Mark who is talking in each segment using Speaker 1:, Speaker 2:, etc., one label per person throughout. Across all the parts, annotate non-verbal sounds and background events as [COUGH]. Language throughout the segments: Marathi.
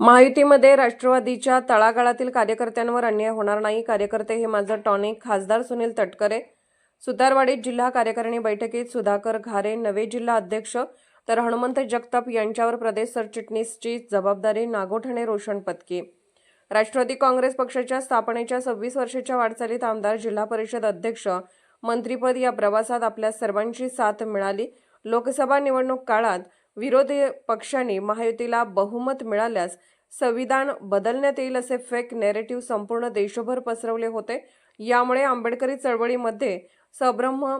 Speaker 1: महायुतीमध्ये राष्ट्रवादीच्या तळागाळातील कार्यकर्त्यांवर अन्याय होणार नाही. कार्यकर्ते हे माझं टॉनिक. खासदार सुनील तटकरे सुतारवाडीत जिल्हा कार्यकारिणी बैठकीत सुधाकर घारे नवे जिल्हा अध्यक्ष तर हनुमंत जगताप यांच्यावर प्रदेश सरचिटणीसची जबाबदारी नागोठणे रोशन पत्की राष्ट्रवादी काँग्रेस पक्षाच्या स्थापनेच्या सव्वीस वर्षाच्या वाटचालीत आमदार जिल्हा परिषद अध्यक्ष मंत्रीपद या प्रवासात आपल्या सर्वांची साथ मिळाली. लोकसभा निवडणूक काळात विरोधी पक्षांनी महायुतीला बहुमत मिळाल्यास संविधान बदलण्यात येईल असे फेक नेरेटिव्ह संपूर्ण देशभर पसरवले होते. यामुळे आंबेडकरी चळवळीमध्ये सब्रह्म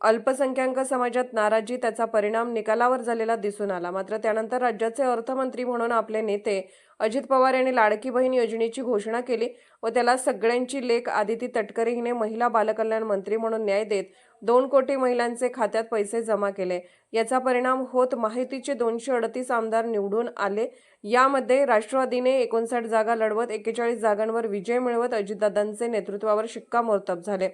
Speaker 1: अल्पसंख्याक समाजात नाराजी त्याचा परिणाम निकालावर झालेला दिसून आला. मात्र त्यानंतर राज्याचे अर्थमंत्री म्हणून आपले नेते अजित पवार यांनी लाडकी बहीण योजनेची घोषणा केली व त्याला सगळ्यांची लेख आदिती तटकरे हिने महिला बालकल्याण मंत्री म्हणून न्याय देत दोन कोटी महिलांचे खात्यात पैसे जमा केले. याचा परिणाम होत माहितीचे दोनशे अडतीस आमदार निवडून आले. यामध्ये राष्ट्रवादीने एकोणसाठ जागा लढवत एक्केचाळीस जागांवर विजय मिळवत अजितदादांचे नेतृत्वावर शिक्कामोर्तब झाले.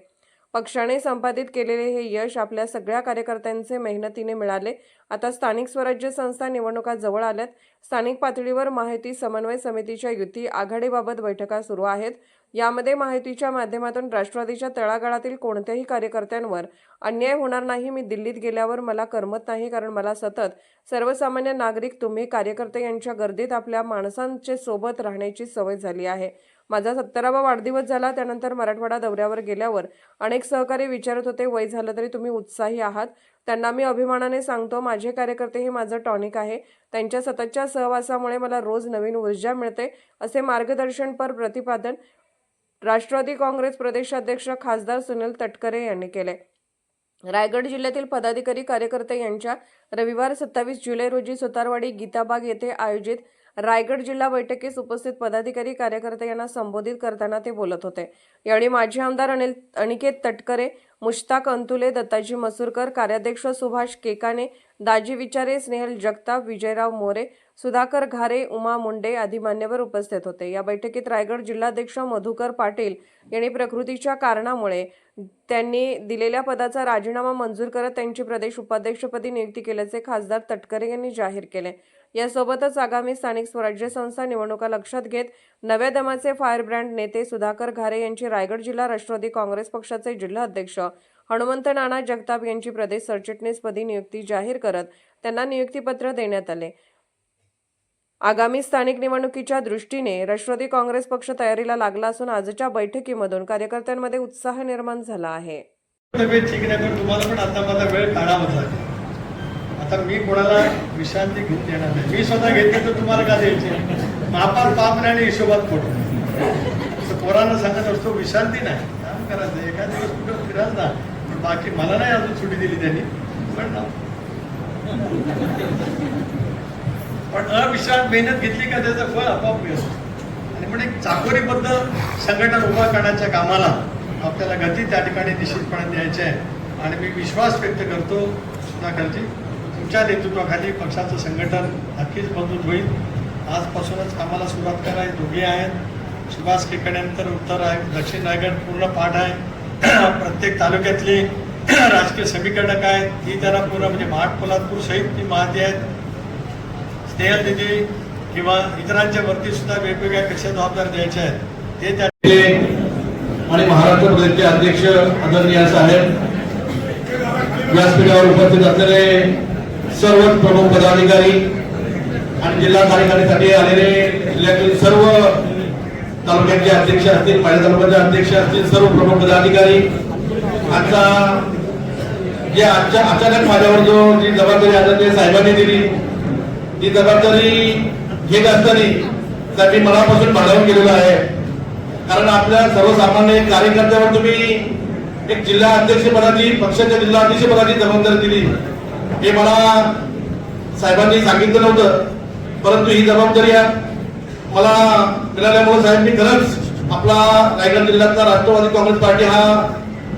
Speaker 1: पक्षाने संपादित केलेले हे यश आपल्या सगळ्या कार्यकर्त्यांचे मेहनतीने मिळाले. आता स्थानिक स्वराज्य संस्था निवडणुका जवळ आल्यात. स्थानिक पातळीवर माहिती समन्वय समितीच्या युती आघाडीबाबत बैठका सुरू आहेत. यामध्ये माहितीच्या माध्यमातून राष्ट्रवादीच्या तळागाळातील कोणत्याही कार्यकर्त्यांवर अन्याय होणार नाही मी दिल्लीत गेल्यावर मला करमत नाही कारण मला सतत सर्वसामान्य नागरिक तुम्ही कार्यकर्ते यांच्या गर्दीत आपल्या माणसांचे सोबत राहण्याची सवय झाली आहे. माझा सत्तरावा वाढदिवस झाला त्यानंतर मराठवाडा दौऱ्यावर गेल्यावर अनेक सहकारी विचारत होते वय झालं तरी तुम्ही उत्साही आहात. त्यांना मी अभिमानाने सांगतो माझे कार्यकर्ते हे माझं टॉनिक आहे. त्यांच्या सततच्या सहवासामुळे मला रोज नवीन ऊर्जा मिळते. असे मार्गदर्शनपर प्रतिपादन राष्ट्रवादी काँग्रेस प्रदेशाध्यक्ष खासदार सुनील तटकरे यांनी केले. रायगड जिल्ह्यातील पदाधिकारी कार्यकर्ते यांच्या रविवार सत्तावीस जुलै रोजी सुतारवाडी गीताबाग येथे आयोजित रायगड जिल्हा बैठकीस उपस्थित पदाधिकारी कार्यकर्ते यांना संबोधित करताना ते बोलत होते. यावेळी माजी आमदार अनिल अनिकेत तटकरे मुश्ताक अंतुले दत्ताजी मसूरकर कार्याध्यक्ष सुभाष केकाने दाजी विचारे स्नेहल जगताप विजयराव मोरे सुधाकर घारे उमा मुंडे आदी मान्यवर उपस्थित होते. या बैठकीत रायगड जिल्हाध्यक्ष मधुकर पाटील यांनी प्रकृतीच्या कारणामुळे त्यांनी दिलेल्या पदाचा राजीनामा मंजूर करत त्यांची प्रदेश उपाध्यक्षपदी नियुक्ती केल्याचे खासदार तटकरे यांनी जाहीर केले. यासोबतच आगामी स्थानिक स्वराज्य संस्था निवडणुका लक्षात घेत नव्या दमाचे फायरब्रँड नेते सुधाकर घारे यांची रायगड जिल्हा राष्ट्रवादी काँग्रेस पक्षाचे जिल्हा अध्यक्ष हनुमंत नाना जगताप यांची प्रदेश सरचिटणीसपदी नियुक्ती जाहीर करत त्यांना नियुक्तीपत्र देण्यात आले. आगामी स्थानिक निवडणुकीच्या दृष्टीने राष्ट्रवादी काँग्रेस पक्ष तयारीला लागला असून आजच्या बैठकीमधून कार्यकर्त्यांमध्ये उत्साह निर्माण झाला आहे
Speaker 2: तब्येत ठीक नाही पण तुम्हाला पण आता मी कोणाला विश्रांती घेऊन देणार नाही. मी स्वतः घेतली तर तुम्हाला का द्यायची? मापार पाप आणि हिशोबात खोट. असं पोरांना सांगत असतो विश्रांती नाही. काम करायचं एखाद दिवस कुठं फिरायला जा पण बाकी मला नाही अजून सुटी दिली त्यांनी. पण ना. पण अविश्रांत मेहनत घेतली का त्याचं फळ आपोआप मिळतं आणि पण एक चाकोरीबद्ध संघटन उभा करण्याच्या कामाला आपल्याला गती त्या ठिकाणी निश्चितपणे द्यायची आहे. आणि मी विश्वास व्यक्त करतो सुधाकरजी. तुमच्या नेतृत्वाखाली पक्षाचं संघटन नक्कीच मजबूत होईल. आजपासूनच कामाला सुरुवात करा दोघे आहेत. सुभाष केकड्यानंतर उत्तर आहे दक्षिण रायगड पूर्ण पाठ आहे. [CLEARS THROAT] प्रत्येक तालुक्यातली [CLEARS THROAT] राजकीय समीकरणक आहेत ती त्यांना पूर्ण म्हणजे महाड पोलादपूर सहित ती महाती आहेत. स्नेहल निधी किंवा इतरांच्या वरती सुद्धा वेगवेगळ्या कशा जबाबदार द्यायच्या आहेत ते त्या
Speaker 3: आणि महाराष्ट्र प्रदेशचे अध्यक्ष आदरणीय साहेब व्यासपीठावर उपस्थित असलेले सर्व प्रमुख पदाधिकारी आणि जिल्हा कार्यकारीसाठी आलेले जिल्ह्यातील सर्व तालुक्याचे अध्यक्ष असतील माझ्या तालुक्याचे अध्यक्ष असतील सर्व प्रमुख पदाधिकारी. आता जे आजच्या अचानक माझ्यावर जो जी जबाबदारी आदरणीय साहेबांनी दिली ती जबाबदारी घेत असताना तर मी मनापासून भाडावून गेलेलो आहे. कारण आपल्या सर्वसामान्य कार्यकर्त्यावर तुम्ही एक जिल्हा अध्यक्षपदाची पक्षाच्या जिल्हा अध्यक्षपदाची जबाबदारी दिली. हे मला साहेबांनी सांगितलं नव्हतं परंतु ही जबाबदारी मला मिळाल्यामुळे साहेब मी खरंच आपला रायगड जिल्ह्यातला राष्ट्रवादी काँग्रेस पार्टी हा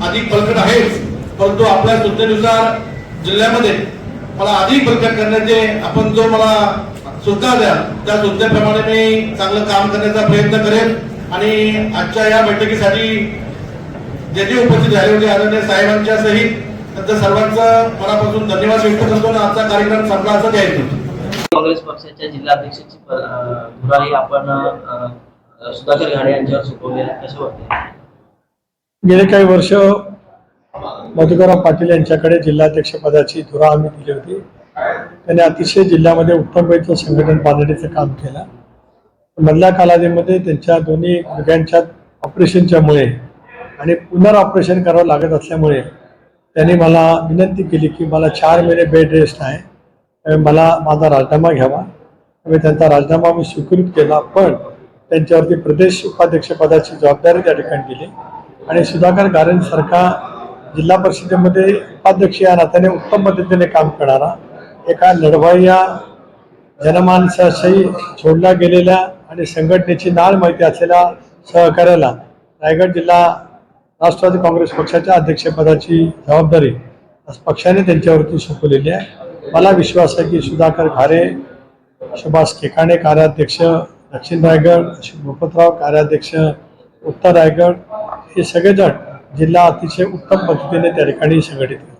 Speaker 3: अधिक बलकट आहेच परंतु आपल्या सूचनेनुसार जिल्ह्यामध्ये मला अधिक बलकट करण्याचे आपण जो मला सूचना द्या त्या सूचनेप्रमाणे मी चांगलं काम करण्याचा प्रयत्न करेन आणि आजच्या या बैठकीसाठी जे जे उपस्थित झाले होते आदरणीय साहेबांच्या सहित त्यांचं सर्वांचं मनापासून धन्यवाद व्यक्त करतो आणि आजचा कार्यक्रम संपला असं घ्यायचं
Speaker 4: काँग्रेस पक्षाच्या जिल्हाध्यक्षाची प- अं, धुरा ही आपण सुधाकर घाडे यांच्यावर सोपवली आहे. कसं वाटतं
Speaker 5: गेले काही वर्ष मधुकरराव पाटील यांच्याकडे जिल्हाध्यक्ष पदाची धुरा आम्ही दिली होती. त्यांनी अतिशय जिल्ह्यामध्ये उत्तम संघटन बांधण्याचं काम केलं. मधल्या कालावधीमध्ये त्यांच्या दोन्ही गुडघ्यांच्या ऑपरेशनच्यामुळे आणि पुनर ऑपरेशन करावं लागत असल्यामुळे त्यांनी मला विनंती केली की मला चार महिने बेड रेस्ट आहे. मला माझा राजीनामा घ्यावा. त्यामुळे त्यांचा राजीनामा मी स्वीकृत केला पण त्यांच्यावरती प्रदेश उपाध्यक्षपदाची जबाबदारी त्या ठिकाणी दिली आणि सुधाकर गारेंसारखा जिल्हा परिषदेमध्ये उपाध्यक्ष या नात्याने उत्तम पद्धतीने काम करणारा एका लढवाया जनमानसाशी सोडल्या गेलेल्या आणि संघटनेची नाळ माहिती असलेल्या सहकार्याला रायगड जिल्हा राष्ट्रवादी काँग्रेस पक्षाच्या अध्यक्षपदाची जबाबदारी पक्षाने त्यांच्यावरती सोपवलेली आहे. मला विश्वास आहे की सुधाकर घारे सुभाष केकाणे कार्याध्यक्ष दक्षिण रायगड अशोक भूपतराव कार्याध्यक्ष उत्तर रायगड हे सगळेजण जिल्हा अतिशय उत्तम पद्धतीने त्या ठिकाणी संघटित आहे